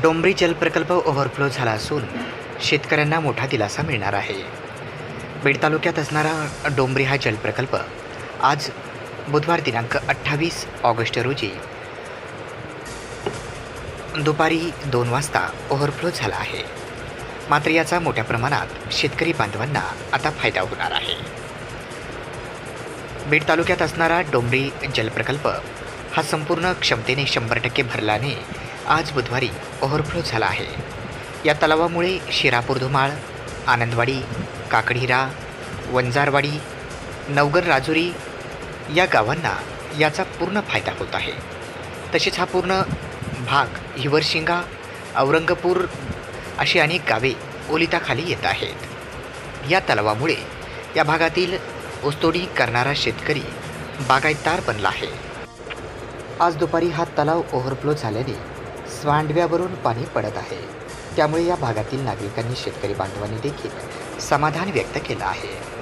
डोंबरी जलप्रकल्प overflow झाला असून शेतकऱ्यांना मोठा दिलासा मिळणार आहे. बीड तालुक्यात असणारा डोंबरी हा जलप्रकल्प आज बुधवार दिनांक अठ्ठावीस ऑगस्ट रोजी दुपारी दोन वाजता ओव्हरफ्लो झाला आहे. मात्र याचा मोठ्या प्रमाणात शेतकरी बांधवांना आता फायदा होणार आहे. बीड तालुक्यात असणारा डोंबरी जलप्रकल्प हा संपूर्ण क्षमतेने शंभर टक्के भरल्याने आज बुधवारी ओव्हरफ्लो झाला आहे. या तलावामुळे शिरापूर धुमाळ आनंदवाडी काकडीरा वंजारवाडी नवगर राजुरी या गावांना याचा पूर्ण फायदा होत आहे. तसेच हा पूर्ण भाग हिवरशिंगा औरंगपूर अशी अनेक गावे ओलिताखाली येत आहेत. या तलावामुळे या भागातील ऊसतोडी करणारा शेतकरी बागायतदार बनला आहे. आज दुपारी हा तलाव ओव्हरफ्लो झाल्याने स्वांडव्यावरून पाणी पडत आहे. त्यामुळे या भागातील नागरिकांनी शेतकरी बांधवांनी देखील समाधान व्यक्त केलं आहे.